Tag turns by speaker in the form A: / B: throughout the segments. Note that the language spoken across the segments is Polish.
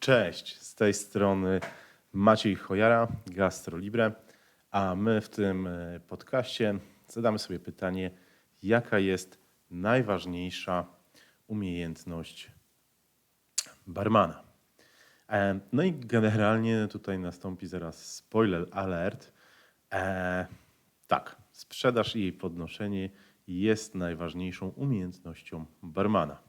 A: Cześć, z tej strony Maciej Chojara, GastroLibre, a my w tym e, podcaście zadamy sobie pytanie, jaka jest najważniejsza umiejętność barmana. E, No i generalnie tutaj nastąpi zaraz spoiler alert. E, tak, sprzedaż i jej podnoszenie jest najważniejszą umiejętnością barmana.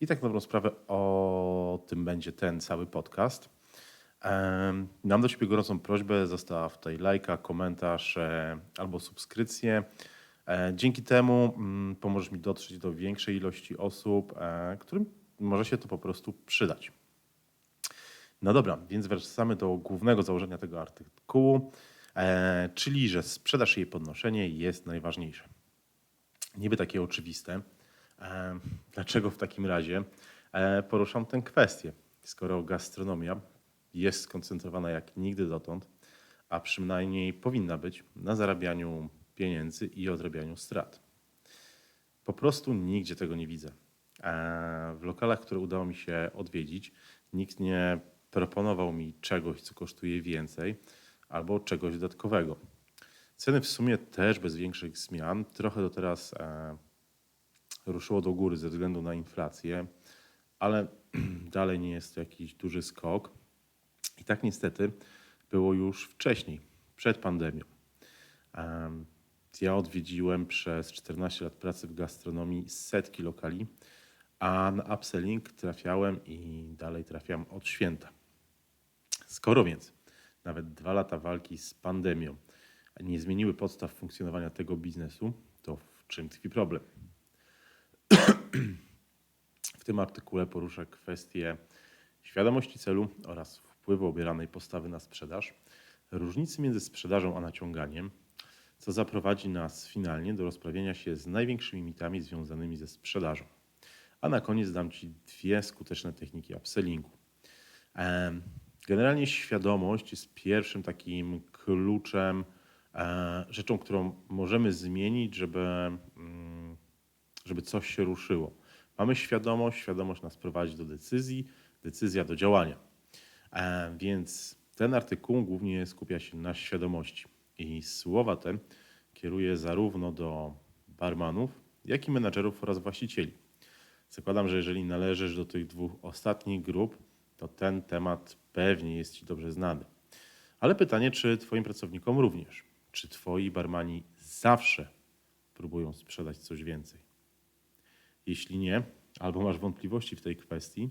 A: I tak na dobrą sprawę o tym będzie ten cały podcast. Mam do Ciebie gorącą prośbę, zostaw tutaj lajka, komentarz e, albo subskrypcję. E, Dzięki temu mm, pomożesz mi dotrzeć do większej ilości osób, e, którym może się to po prostu przydać. No dobra, więc wracamy do głównego założenia tego artykułu, czyli że sprzedaż i jej podnoszenie jest najważniejsze. Niby takie oczywiste. E, Dlaczego w takim razie e, poruszam tę kwestię? Skoro gastronomia jest skoncentrowana jak nigdy dotąd, a przynajmniej powinna być na zarabianiu pieniędzy i odrabianiu strat. Po prostu nigdzie tego nie widzę. E, W lokalach, które udało mi się odwiedzić, nikt nie proponował mi czegoś, co kosztuje więcej, albo czegoś dodatkowego. Ceny w sumie też bez większych zmian. Trochę to teraz ruszyło do góry ze względu na inflację, ale dalej nie jest to jakiś duży skok. I tak niestety było już wcześniej, przed pandemią. Em, Ja odwiedziłem przez 14 lat pracy w gastronomii setki lokali, a na upselling trafiałem i dalej trafiam od święta. Skoro więc nawet dwa lata walki z pandemią nie zmieniły podstaw funkcjonowania tego biznesu, to w czym tkwi problem? W tym artykule poruszę kwestię świadomości celu oraz wpływu obieranej postawy na sprzedaż, różnicy między sprzedażą a naciąganiem, co zaprowadzi nas finalnie do rozprawienia się z największymi mitami związanymi ze sprzedażą. A na koniec dam Ci dwie skuteczne techniki upsellingu. Generalnie świadomość jest pierwszym takim kluczem, e, rzeczą, którą możemy zmienić, żeby, mm, żeby coś się ruszyło. Mamy świadomość, świadomość nas prowadzi do decyzji, decyzja do działania. E, Więc ten artykuł głównie skupia się na świadomości. I słowa te kieruje zarówno do barmanów, jak i menadżerów oraz właścicieli. Zakładam, że jeżeli należysz do tych dwóch ostatnich grup, to ten temat pewnie jest Ci dobrze znany. Ale pytanie, czy Twoim pracownikom również? Czy Twoi barmani zawsze próbują sprzedać coś więcej? Jeśli nie, albo masz wątpliwości w tej kwestii,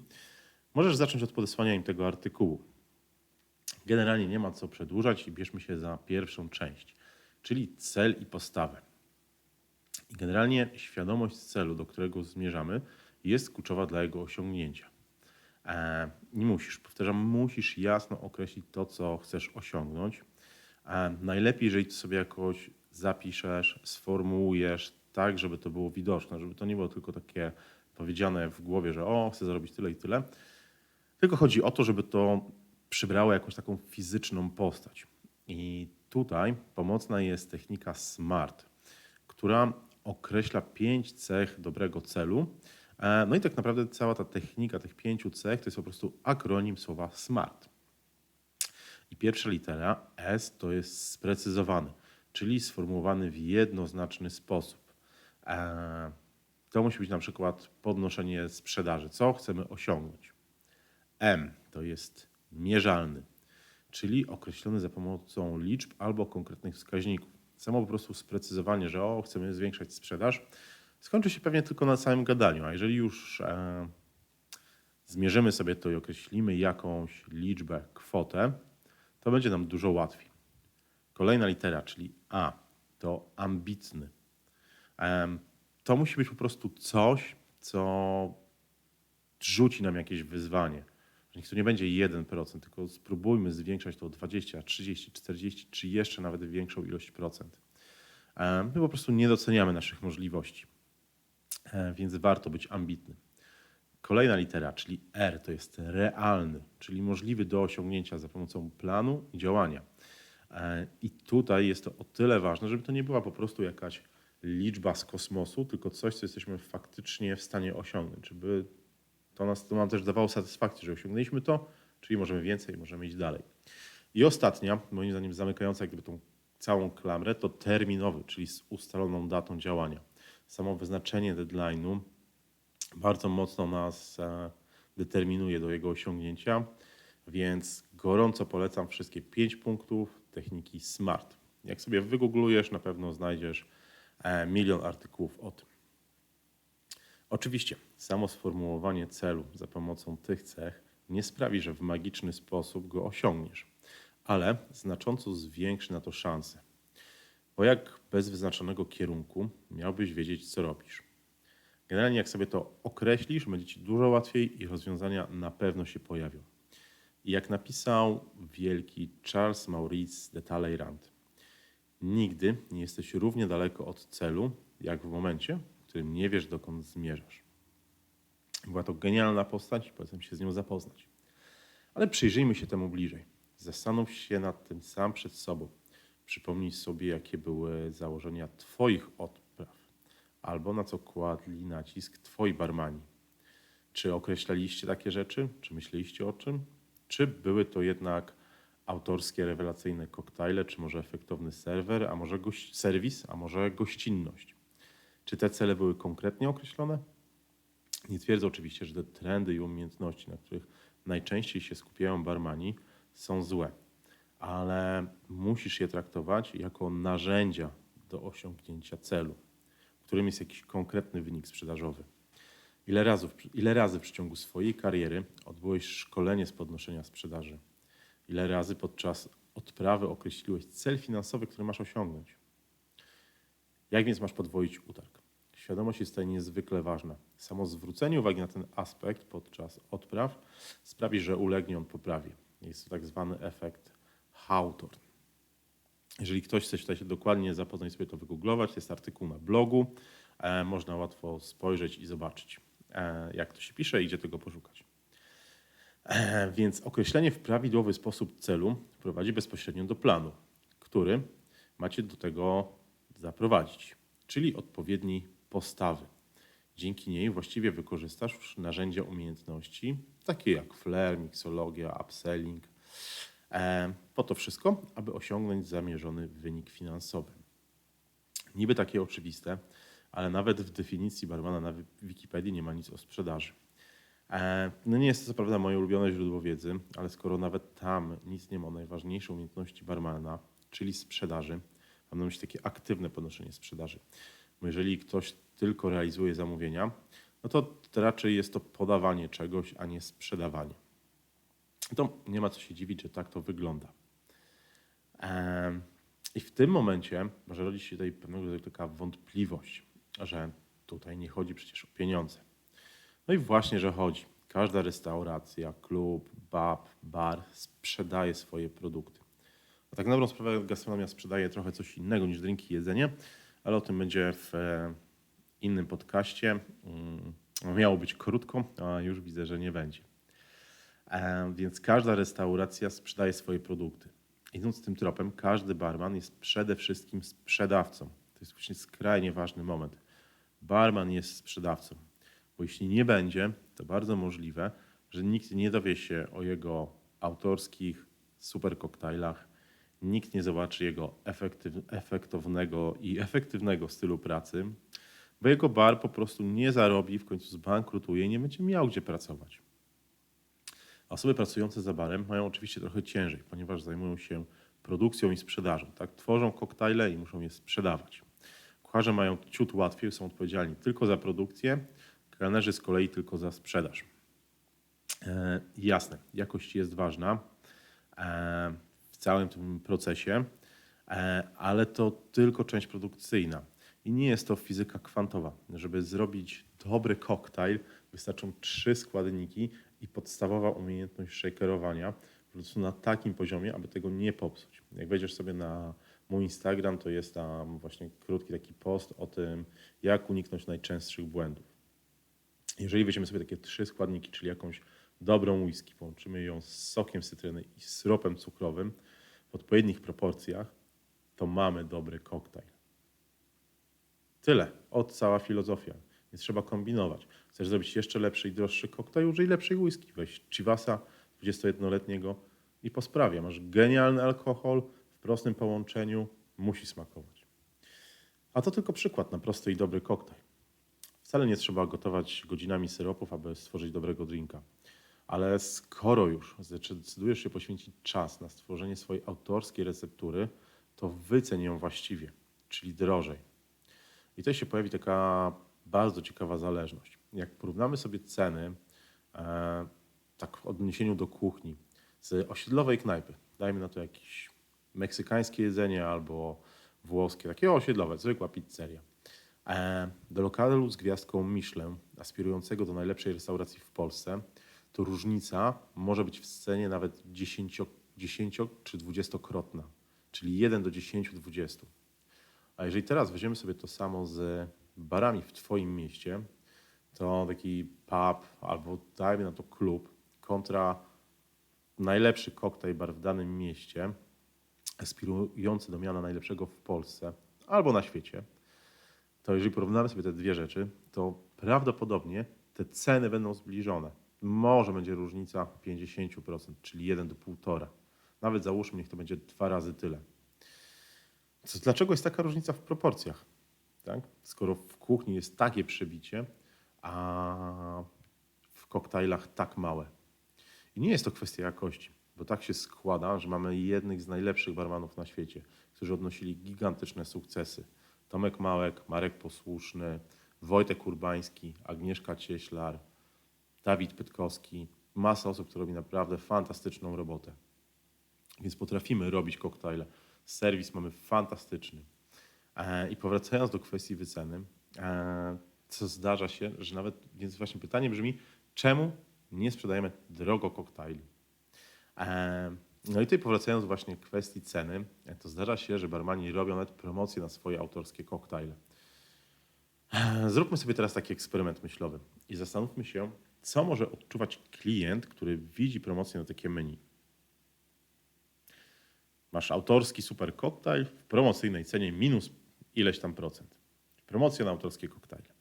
A: możesz zacząć od podesłania im tego artykułu. Generalnie nie ma co przedłużać i bierzmy się za pierwszą część, czyli cel i postawę. I generalnie świadomość celu, do którego zmierzamy, jest kluczowa dla jego osiągnięcia. E, Nie musisz, powtarzam, musisz jasno określić to, co chcesz osiągnąć. E, Najlepiej, jeżeli to sobie jakoś zapiszesz, sformułujesz tak, żeby to było widoczne, żeby to nie było tylko takie powiedziane w głowie, że o, chcę zarobić tyle i tyle, tylko chodzi o to, żeby to przybrało jakąś taką fizyczną postać. I tutaj pomocna jest technika SMART, która określa pięć cech dobrego celu. E, No i tak naprawdę cała ta technika tych pięciu cech to jest po prostu akronim słowa SMART. I pierwsza litera S to jest sprecyzowany, czyli sformułowany w jednoznaczny sposób. E, To musi być na przykład podnoszenie sprzedaży. Co chcemy osiągnąć? M to jest mierzalny, czyli określony za pomocą liczb albo konkretnych wskaźników. Samo po prostu sprecyzowanie, że o, chcemy zwiększać sprzedaż, skończy się pewnie tylko na samym gadaniu, a jeżeli już e, zmierzymy sobie to i określimy jakąś liczbę, kwotę, to będzie nam dużo łatwiej. Kolejna litera, czyli A, to ambitny. To musi być po prostu coś, co rzuci nam jakieś wyzwanie. Niech to nie będzie 1%, tylko spróbujmy zwiększać to o 20, 30, 40 czy jeszcze nawet większą ilość procent. My po prostu nie doceniamy naszych możliwości, E, więc warto być ambitnym. Kolejna litera, czyli R, to jest realny, czyli możliwy do osiągnięcia za pomocą planu i działania. E, I tutaj jest to o tyle ważne, żeby to nie była po prostu jakaś liczba z kosmosu, tylko coś, co jesteśmy faktycznie w stanie osiągnąć, żeby to, nas, to nam też dawało satysfakcję, że osiągnęliśmy to, czyli możemy więcej, możemy iść dalej. I ostatnia, moim zdaniem zamykająca jakby tą całą klamrę, to terminowy, czyli z ustaloną datą działania. Samo wyznaczenie deadline'u bardzo mocno nas e, determinuje do jego osiągnięcia, więc gorąco polecam wszystkie pięć punktów techniki SMART. Jak sobie wygooglujesz, na pewno znajdziesz milion artykułów o tym. Oczywiście, samo sformułowanie celu za pomocą tych cech nie sprawi, że w magiczny sposób go osiągniesz, ale znacząco zwiększy na to szanse. Bo jak bez wyznaczonego kierunku miałbyś wiedzieć, co robisz? Generalnie, jak sobie to określisz, będzie ci dużo łatwiej i rozwiązania na pewno się pojawią. I jak napisał wielki Charles Maurice de Talleyrand, nigdy nie jesteś równie daleko od celu, jak w momencie, w którym nie wiesz, dokąd zmierzasz. Była to genialna postać polecam się z nią zapoznać. Ale przyjrzyjmy się temu bliżej. Zastanów się nad tym sam przed sobą. Przypomnij sobie, jakie były założenia Twoich odpraw, albo na co kładli nacisk Twoi barmani. Czy określaliście takie rzeczy? Czy myśleliście o czym? Czy były to jednak autorskie, rewelacyjne koktajle, czy może efektowny serwer, a może goś- serwis, a może gościnność? Czy te cele były konkretnie określone? Nie twierdzę oczywiście, że te trendy i umiejętności, na których najczęściej się skupiają barmani, są złe, ale musisz je traktować jako narzędzia do osiągnięcia celu, którym jest jakiś konkretny wynik sprzedażowy. Ile razy, ile razy w przeciągu swojej kariery odbyłeś szkolenie z podnoszenia sprzedaży? Ile razy podczas odprawy określiłeś cel finansowy, który masz osiągnąć? Jak więc masz podwoić utarg? Świadomość jest tutaj niezwykle ważna. Samo zwrócenie uwagi na ten aspekt podczas odpraw sprawi, że ulegnie on poprawie. Jest to tak zwany efekt Hawthorne. Jeżeli ktoś chce tutaj się dokładnie zapoznać, sobie to wygooglować, jest artykuł na blogu. E, można łatwo spojrzeć i zobaczyć, e, jak to się pisze i gdzie tego poszukać. Więc określenie w prawidłowy sposób celu prowadzi bezpośrednio do planu, który macie do tego zaprowadzić, czyli odpowiedniej postawy. Dzięki niej właściwie wykorzystasz narzędzia umiejętności, takie jak flair, miksologia, upselling, e, po to wszystko, aby osiągnąć zamierzony wynik finansowy. Niby takie oczywiste, ale nawet w definicji barmana na Wikipedii nie ma nic o sprzedaży. E, No nie jest to co prawda moje ulubione źródło wiedzy, ale skoro nawet tam nic nie ma o najważniejszej umiejętności barmana, czyli sprzedaży, mam na myśli takie aktywne podnoszenie sprzedaży. Bo jeżeli ktoś tylko realizuje zamówienia, no to raczej jest to podawanie czegoś, a nie sprzedawanie. To nie ma co się dziwić, że tak to wygląda. Em, I w tym momencie może rodzić się tutaj pewnego rodzaju taka wątpliwość, że tutaj nie chodzi przecież o pieniądze. No i właśnie, że chodzi. Każda restauracja, klub, pub, bar sprzedaje swoje produkty. A tak na dobrą sprawę gastronomia sprzedaje trochę coś innego niż drinki i jedzenie, ale o tym będzie w e, innym podcaście. Mm, Miało być krótko, a już widzę, że nie będzie. E, Więc każda restauracja sprzedaje swoje produkty. Idąc tym tropem, każdy barman jest przede wszystkim sprzedawcą. To jest właśnie skrajnie ważny moment. Barman jest sprzedawcą, bo jeśli nie będzie, to bardzo możliwe, że nikt nie dowie się o jego autorskich super koktajlach, nikt nie zobaczy jego efektyw, efektownego i efektywnego stylu pracy, bo jego bar po prostu nie zarobi, w końcu zbankrutuje i nie będzie miał gdzie pracować. Osoby pracujące za barem mają oczywiście trochę ciężej, ponieważ zajmują się produkcją i sprzedażą. Tak? Tworzą koktajle i muszą je sprzedawać. Kucharze mają ciut łatwiej, są odpowiedzialni tylko za produkcję, kelnerzy z kolei tylko za sprzedaż. E, jasne, jakość jest ważna e, w całym tym procesie, e, ale to tylko część produkcyjna. I nie jest to fizyka kwantowa. Żeby zrobić dobry koktajl, wystarczą trzy składniki i podstawowa umiejętność shakerowania po prostu na takim poziomie, aby tego nie popsuć. Jak wejdziesz sobie na mój Instagram, to jest tam właśnie krótki taki post o tym, jak uniknąć najczęstszych błędów. Jeżeli weźmiemy sobie takie trzy składniki, czyli jakąś dobrą whisky, połączymy ją z sokiem cytryny i syropem cukrowym w odpowiednich proporcjach, to mamy dobry koktajl. Tyle. Od cała filozofia. Nie trzeba kombinować. Chcesz zrobić jeszcze lepszy i droższy koktajl, użyj lepszej whisky. Weź Chivasa, 21-letniego i po sprawie. Masz genialny alkohol w prostym połączeniu, musi smakować. A to tylko przykład na prosty i dobry koktajl. Wcale nie trzeba gotować godzinami syropów, aby stworzyć dobrego drinka. Ale skoro już zdecydujesz się poświęcić czas na stworzenie swojej autorskiej receptury, to wyceń ją właściwie, czyli drożej. I tutaj się pojawi taka bardzo ciekawa zależność. Jak porównamy sobie ceny, e, tak w odniesieniu do kuchni, z osiedlowej knajpy, dajmy na to jakieś meksykańskie jedzenie albo włoskie, takie osiedlowe, zwykła pizzeria, do lokalu z gwiazdką Michelin, aspirującego do najlepszej restauracji w Polsce, to różnica może być w cenie nawet 10, 10 czy 20-krotna, czyli 1 do 10-20. A jeżeli teraz weźmiemy sobie to samo z barami w Twoim mieście, to taki pub albo dajmy na to klub kontra najlepszy koktajl bar w danym mieście, aspirujący do miana najlepszego w Polsce albo na świecie, to jeżeli porównamy sobie te dwie rzeczy, to prawdopodobnie te ceny będą zbliżone. Może będzie różnica 50%, czyli 1 do 1,5. Nawet załóżmy, niech to będzie dwa razy tyle. Co, dlaczego jest taka różnica w proporcjach? Tak? Skoro w kuchni jest takie przebicie, a w koktajlach tak małe. I nie jest to kwestia jakości, bo tak się składa, że mamy jednych z najlepszych barmanów na świecie, którzy odnosili gigantyczne sukcesy. Tomek Małek, Marek Posłuszny, Wojtek Urbański, Agnieszka Cieślar, Dawid Pytkowski. Masa osób, które robi naprawdę fantastyczną robotę. Więc potrafimy robić koktajle. Serwis mamy fantastyczny. E, I powracając do kwestii wyceny, e, co zdarza się, że nawet, więc właśnie pytanie brzmi, czemu nie sprzedajemy drogo koktajli? No i tutaj powracając właśnie do kwestii ceny, to zdarza się, że barmani robią nawet promocje na swoje autorskie koktajle. Zróbmy sobie teraz taki eksperyment myślowy i zastanówmy się, co może odczuwać klient, który widzi promocję na takie menu. Masz autorski super koktajl w promocyjnej cenie minus ileś tam procent. Promocja na autorskie koktajle.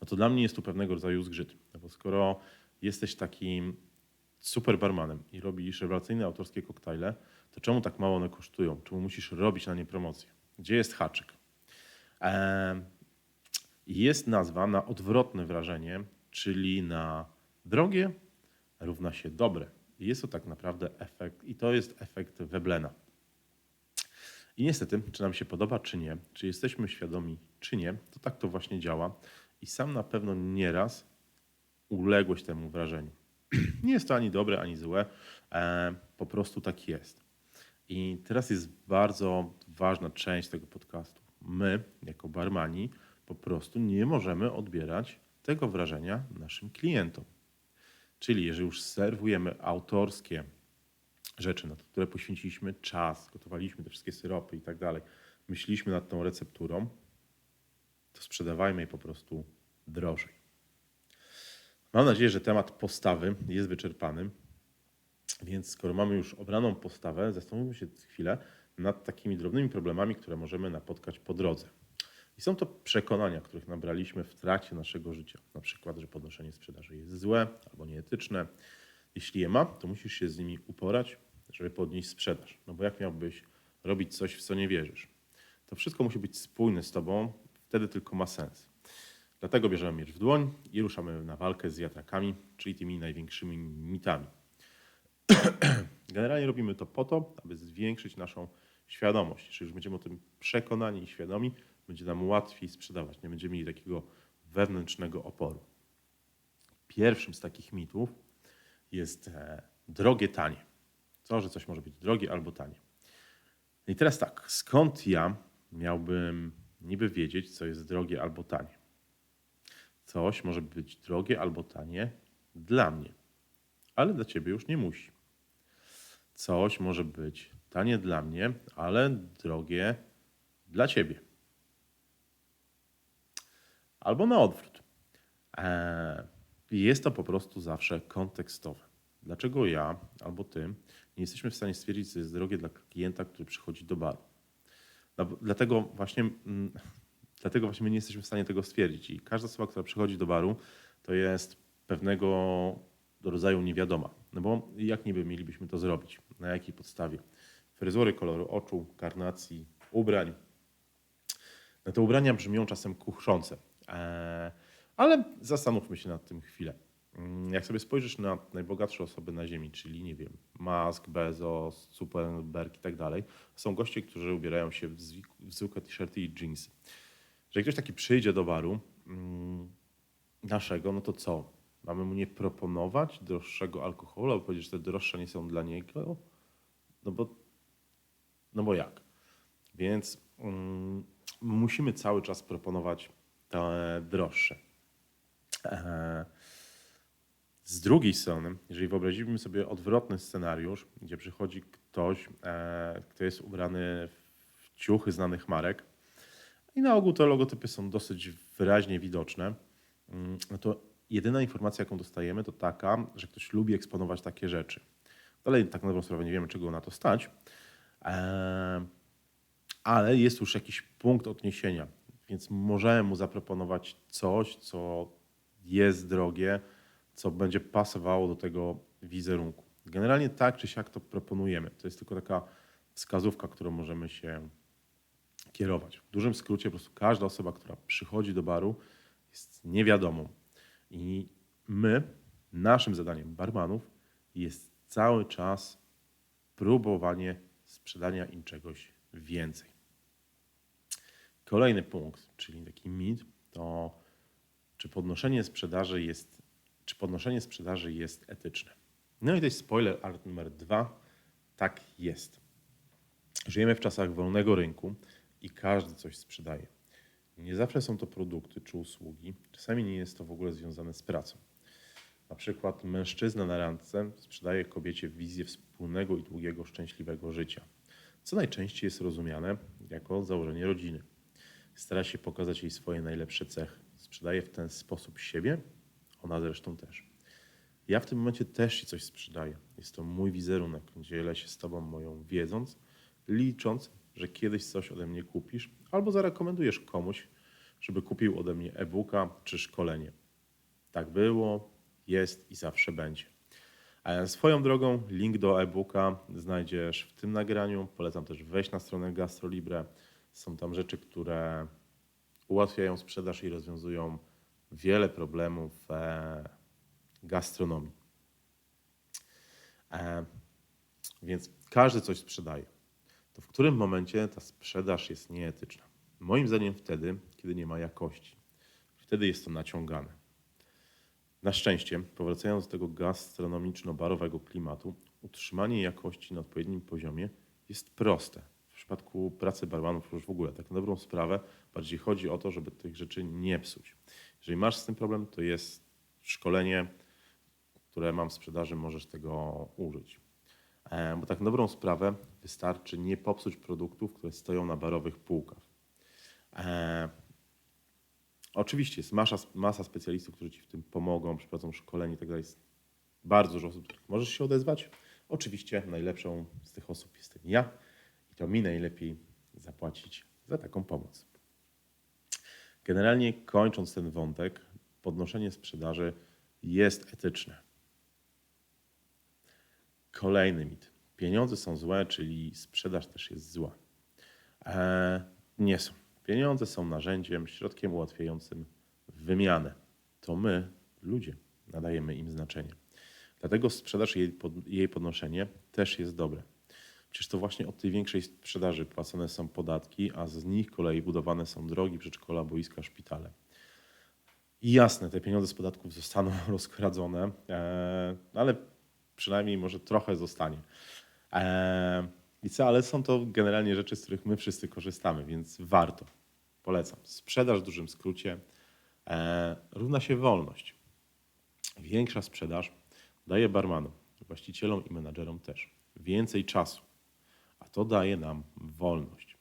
A: No to dla mnie jest tu pewnego rodzaju zgrzyt. No bo skoro jesteś takim super barmanem i robisz rewelacyjne autorskie koktajle, to czemu tak mało one kosztują? Czemu musisz robić na nie promocję? Gdzie jest haczyk? Jest nazwa na odwrotne wrażenie, czyli na drogie równa się dobre. Jest to tak naprawdę efekt, i to jest efekt Weblena. I niestety, czy nam się podoba, czy nie, czy jesteśmy świadomi, czy nie, to tak to właśnie działa. I sam na pewno nieraz uległeś temu wrażeniu. nie jest to ani dobre, ani złe, e, po prostu tak jest. I teraz jest bardzo ważna część tego podcastu. My, jako barmani, po prostu nie możemy odbierać tego wrażenia naszym klientom. Czyli jeżeli już serwujemy autorskie rzeczy, na które poświęciliśmy czas, gotowaliśmy te wszystkie syropy i tak dalej, myśleliśmy nad tą recepturą, to sprzedawajmy je po prostu drożej. Mam nadzieję, że temat postawy jest wyczerpany. Więc skoro mamy już obraną postawę, zastanówmy się chwilę nad takimi drobnymi problemami, które możemy napotkać po drodze. I są to przekonania, których nabraliśmy w trakcie naszego życia. Na przykład, że podnoszenie sprzedaży jest złe albo nieetyczne. Jeśli je ma, to musisz się z nimi uporać, żeby podnieść sprzedaż. No bo jak miałbyś robić coś, w co nie wierzysz? To wszystko musi być spójne z tobą, wtedy tylko ma sens. Dlatego bierzemy miecz w dłoń i ruszamy na walkę z wiatrakami, czyli tymi największymi mitami. Generalnie robimy to po to, aby zwiększyć naszą świadomość. Jeżeli już będziemy o tym przekonani i świadomi, będzie nam łatwiej sprzedawać. Nie będziemy mieli takiego wewnętrznego oporu. Pierwszym z takich mitów jest e, drogie, tanie. Co, że coś może być drogie albo tanie. I teraz tak, skąd ja miałbym niby wiedzieć, co jest drogie albo tanie? Coś może być drogie albo tanie dla mnie, ale dla ciebie już nie musi. Coś może być tanie dla mnie, ale drogie dla ciebie. Albo na odwrót. Eee, Jest to po prostu zawsze kontekstowe. Dlaczego ja albo ty nie jesteśmy w stanie stwierdzić, co jest drogie dla klienta, który przychodzi do baru? Dlatego właśnie mm, Dlatego właśnie my nie jesteśmy w stanie tego stwierdzić. I każda osoba, która przychodzi do baru, to jest pewnego rodzaju niewiadoma. No bo jak niby mielibyśmy to zrobić? Na jakiej podstawie? Fryzury, koloru oczu, karnacji, ubrań. No te ubrania brzmią czasem kuchrzące, Eee, ale zastanówmy się nad tym chwilę. Mm, Jak sobie spojrzysz na najbogatsze osoby na Ziemi, czyli nie wiem, Musk, Bezos, Zuckerberg i tak dalej, są goście, którzy ubierają się w zwykłe t-shirty i jeansy. Jeżeli ktoś taki przyjdzie do baru mm, naszego, no to co? Mamy mu nie proponować droższego alkoholu, albo powiedzieć, że te droższe nie są dla niego? No bo, no bo jak? Więc mm, musimy cały czas proponować te droższe. Eee, z drugiej strony, jeżeli wyobrazimy sobie odwrotny scenariusz, gdzie przychodzi ktoś, e, kto jest ubrany w ciuchy znanych marek, i na ogół te logotypy są dosyć wyraźnie widoczne, no to jedyna informacja, jaką dostajemy, to taka, że ktoś lubi eksponować takie rzeczy. Dalej, tak na dobrą sprawę, nie wiemy, czego na to stać, e, ale jest już jakiś punkt odniesienia, więc możemy mu zaproponować coś, co jest drogie, co będzie pasowało do tego wizerunku. Generalnie tak czy siak to proponujemy. To jest tylko taka wskazówka, którą możemy się kierować. W dużym skrócie, po prostu każda osoba, która przychodzi do baru, jest niewiadomą. I my, naszym zadaniem barmanów, jest cały czas próbowanie sprzedania im czegoś więcej. Kolejny punkt, czyli taki mit, to czy podnoszenie sprzedaży jest, czy podnoszenie sprzedaży jest etyczne. No i to jest spoiler art numer dwa. Tak jest. Żyjemy w czasach wolnego rynku i każdy coś sprzedaje. Nie zawsze są to produkty czy usługi, czasami nie jest to w ogóle związane z pracą. Na przykład mężczyzna na randce sprzedaje kobiecie wizję wspólnego i długiego, szczęśliwego życia, co najczęściej jest rozumiane jako założenie rodziny. Stara się pokazać jej swoje najlepsze cechy. Sprzedaje w ten sposób siebie, ona zresztą też. Ja w tym momencie też ci coś sprzedaję. Jest to mój wizerunek. Dzielę się z tobą moją wiedząc, licząc, że kiedyś coś ode mnie kupisz albo zarekomendujesz komuś, żeby kupił ode mnie e-booka czy szkolenie. Tak było, jest i zawsze będzie. A swoją drogą link do e-booka znajdziesz w tym nagraniu. Polecam też wejść na stronę GastroLibre. Są tam rzeczy, które ułatwiają sprzedaż i rozwiązują wiele problemów w gastronomii. E, więc każdy coś sprzedaje. To w którym momencie ta sprzedaż jest nieetyczna? Moim zdaniem wtedy, kiedy nie ma jakości. Wtedy jest to naciągane. Na szczęście, powracając do tego gastronomiczno-barowego klimatu, utrzymanie jakości na odpowiednim poziomie jest proste. W przypadku pracy barmanów już w ogóle, tak na dobrą sprawę, bardziej chodzi o to, żeby tych rzeczy nie psuć. Jeżeli masz z tym problem, to jest szkolenie, które mam w sprzedaży, możesz tego użyć. E, Bo tak dobrą sprawę wystarczy nie popsuć produktów, które stoją na barowych półkach. E, Oczywiście jest masa, masa specjalistów, którzy Ci w tym pomogą, przeprowadzą szkolenie i tak. Jest bardzo dużo osób, których możesz się odezwać. Oczywiście najlepszą z tych osób jestem ja i to mi najlepiej zapłacić za taką pomoc. Generalnie kończąc ten wątek, podnoszenie sprzedaży jest etyczne. Kolejny mit. Pieniądze są złe, czyli sprzedaż też jest zła. Eee, nie są. Pieniądze są narzędziem, środkiem ułatwiającym wymianę. To my, ludzie, nadajemy im znaczenie. Dlatego sprzedaż i jej, pod, jej podnoszenie też jest dobre. Przecież to właśnie od tej większej sprzedaży płacone są podatki, a z nich kolei budowane są drogi, przedszkola, boiska, szpitale. I jasne, te pieniądze z podatków zostaną rozkradzone, e, ale przynajmniej może trochę zostanie. E, I co, ale są to generalnie rzeczy, z których my wszyscy korzystamy, więc warto. Polecam. Sprzedaż w dużym skrócie e, równa się wolność. Większa sprzedaż daje barmanom, właścicielom i menadżerom też więcej czasu, a to daje nam wolność.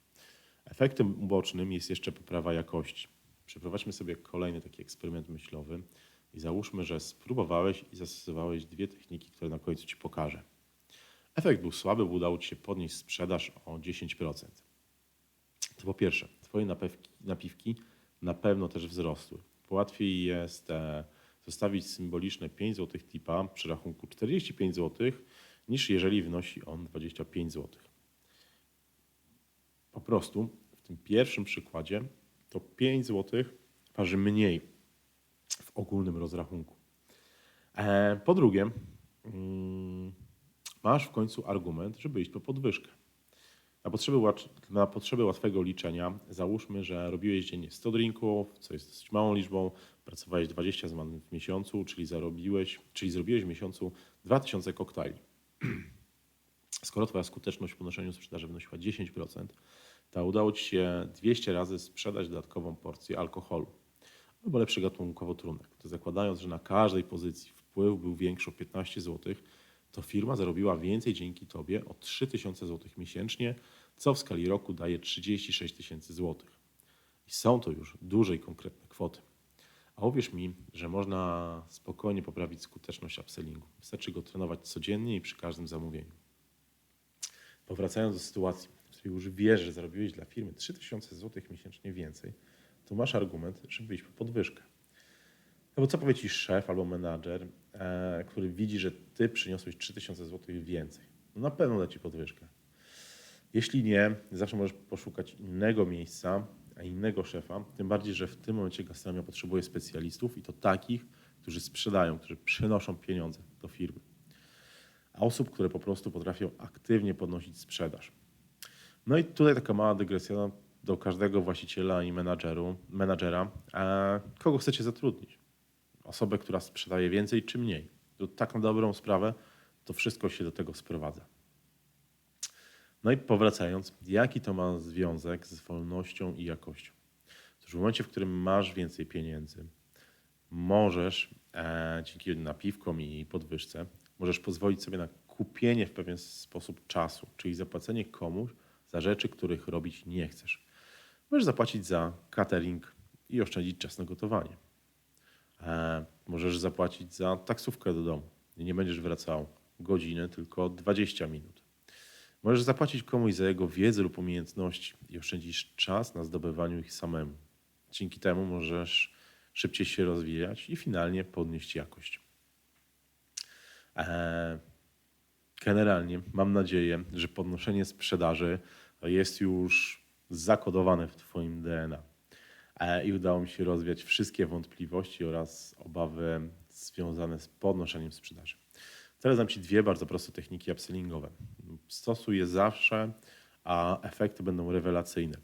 A: Efektem ubocznym jest jeszcze poprawa jakości. Przeprowadźmy sobie kolejny taki eksperyment myślowy i załóżmy, że spróbowałeś i zastosowałeś dwie techniki, które na końcu Ci pokażę. Efekt był słaby, bo udało Ci się podnieść sprzedaż o 10%. To po pierwsze, Twoje napiwki na pewno też wzrosły. Łatwiej jest e, zostawić symboliczne 5 zł tipa przy rachunku 45 zł, niż jeżeli wynosi on 25 zł. Po prostu w tym pierwszym przykładzie to 5 zł waży mniej w ogólnym rozrachunku. E, Po drugie, mm, masz w końcu argument, żeby iść po podwyżkę. Na potrzeby, na potrzeby łatwego liczenia załóżmy, że robiłeś dziennie 100 drinków, co jest dosyć małą liczbą, pracowałeś 20 zman w miesiącu, czyli zarobiłeś, czyli zrobiłeś w miesiącu 2000 koktajli. Skoro twoja skuteczność w ponoszeniu sprzedaży wynosiła 10%, to udało ci się 200 razy sprzedać dodatkową porcję alkoholu albo lepszy gatunkowo trunek. To zakładając, że na każdej pozycji wpływ był większy o 15 zł, to firma zarobiła więcej dzięki Tobie o 3000 zł miesięcznie, co w skali roku daje 36 tysięcy złotych. I są to już duże i konkretne kwoty. A uwierz mi, że można spokojnie poprawić skuteczność upsellingu. Wystarczy go trenować codziennie i przy każdym zamówieniu. Powracając do sytuacji, w której już wiesz, że zarobiłeś dla firmy 3000 zł miesięcznie więcej, to masz argument, żeby iść po podwyżkę. No bo co powie ci szef albo menadżer, e, który widzi, że ty przyniosłeś 3000 zł więcej? No na pewno da ci podwyżkę. Jeśli nie, zawsze możesz poszukać innego miejsca, a innego szefa, tym bardziej, że w tym momencie gastronomia potrzebuje specjalistów i to takich, którzy sprzedają, którzy przynoszą pieniądze do firmy. A osób, które po prostu potrafią aktywnie podnosić sprzedaż. No i tutaj taka mała dygresja do każdego właściciela i menadżeru, menadżera. Kogo chcecie zatrudnić? Osobę, która sprzedaje więcej czy mniej? To tak na dobrą sprawę to wszystko się do tego sprowadza. No i powracając, jaki to ma związek z wolnością i jakością? Otóż w momencie, w którym masz więcej pieniędzy, możesz e, dzięki napiwkom i podwyżce, możesz pozwolić sobie na kupienie w pewien sposób czasu, czyli zapłacenie komuś za rzeczy, których robić nie chcesz. Możesz zapłacić za catering i oszczędzić czas na gotowanie. E, możesz zapłacić za taksówkę do domu nie będziesz wracał godzinę, tylko 20 minut. Możesz zapłacić komuś za jego wiedzę lub umiejętności i oszczędzisz czas na zdobywaniu ich samemu. Dzięki temu możesz szybciej się rozwijać i finalnie podnieść jakość. E, Generalnie mam nadzieję, że podnoszenie sprzedaży jest już zakodowane w Twoim DNA. E, I udało mi się rozwiać wszystkie wątpliwości oraz obawy związane z podnoszeniem sprzedaży. Teraz dam Ci dwie bardzo proste techniki upsellingowe. Stosuj je zawsze, a efekty będą rewelacyjne.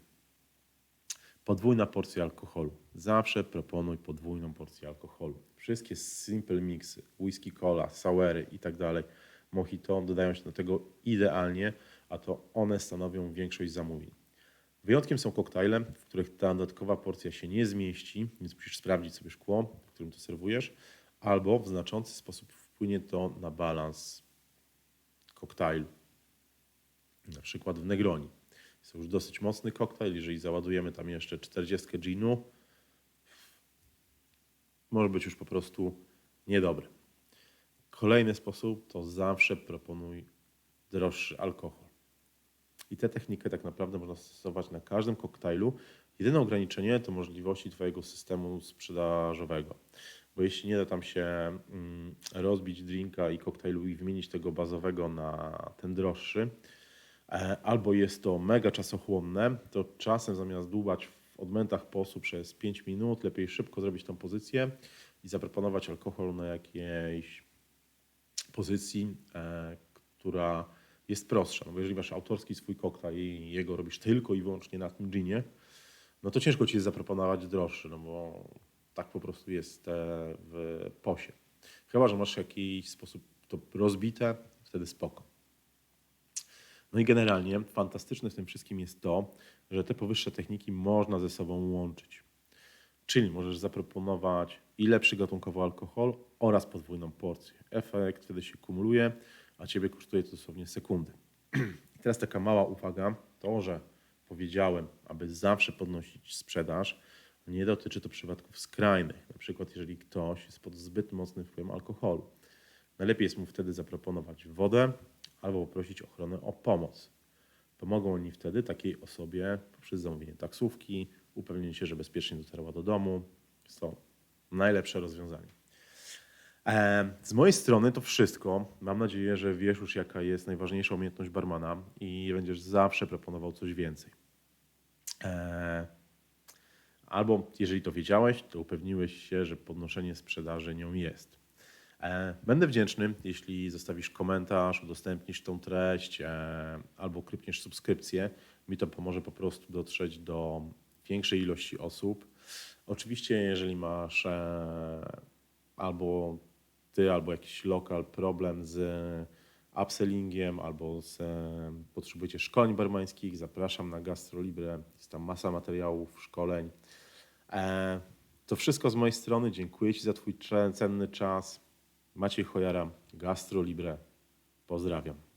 A: Podwójna porcja alkoholu. Zawsze proponuj podwójną porcję alkoholu. Wszystkie simple mixy, whisky cola, sauery i tak dalej, mojito dodają się do tego idealnie, a to one stanowią większość zamówień. Wyjątkiem są koktajle, w których ta dodatkowa porcja się nie zmieści, więc musisz sprawdzić sobie szkło, w którym to serwujesz, albo w znaczący sposób wpłynie to na balans koktajlu. Na przykład w Negroni. Jest to już dosyć mocny koktajl. Jeżeli załadujemy tam jeszcze 40 ginu, może być już po prostu niedobry. Kolejny sposób to zawsze proponuj droższy alkohol. I tę technikę tak naprawdę można stosować na każdym koktajlu. Jedyne ograniczenie to możliwości Twojego systemu sprzedażowego. Bo jeśli nie da tam się mm, rozbić drinka i koktajlu i wymienić tego bazowego na ten droższy, e, albo jest to mega czasochłonne, to czasem zamiast dłubać w odmętach posu przez 5 minut, lepiej szybko zrobić tą pozycję i zaproponować alkohol na jakiejś pozycji, e, która jest prostsza. No bo jeżeli masz autorski swój koktajl i jego robisz tylko i wyłącznie na tym ginie, no to ciężko ci jest zaproponować droższy, no bo tak po prostu jest e, w posie. Chyba, że masz w jakiś sposób to rozbite, wtedy spoko. No i generalnie fantastyczne w tym wszystkim jest to, że te powyższe techniki można ze sobą łączyć. Czyli możesz zaproponować i lepszy gatunkowo alkohol oraz podwójną porcję. Efekt wtedy się kumuluje, a ciebie kosztuje to dosłownie sekundy. I teraz taka mała uwaga, to, że powiedziałem, aby zawsze podnosić sprzedaż, nie dotyczy to przypadków skrajnych. Na przykład, jeżeli ktoś jest pod zbyt mocnym wpływem alkoholu. Najlepiej jest mu wtedy zaproponować wodę albo poprosić ochronę o pomoc. Pomogą oni wtedy takiej osobie poprzez zamówienie taksówki, upewnienie się, że bezpiecznie dotarła do domu. Jest to najlepsze rozwiązanie. E, Z mojej strony to wszystko. Mam nadzieję, że wiesz już, jaka jest najważniejsza umiejętność barmana i będziesz zawsze proponował coś więcej. E, Albo jeżeli to wiedziałeś, to upewniłeś się, że podnoszenie sprzedaży nią jest. E, Będę wdzięczny, jeśli zostawisz komentarz, udostępnisz tą treść albo klikniesz subskrypcję. Mi to pomoże po prostu dotrzeć do większej ilości osób. Oczywiście, jeżeli masz albo ty, albo jakiś lokal problem z upsellingiem, albo z, e, potrzebujecie szkoleń barmańskich, zapraszam na GastroLibre. Jest tam masa materiałów, szkoleń. E, To wszystko z mojej strony. Dziękuję Ci za Twój cenny czas. Maciej Chojara, GastroLibre. Pozdrawiam.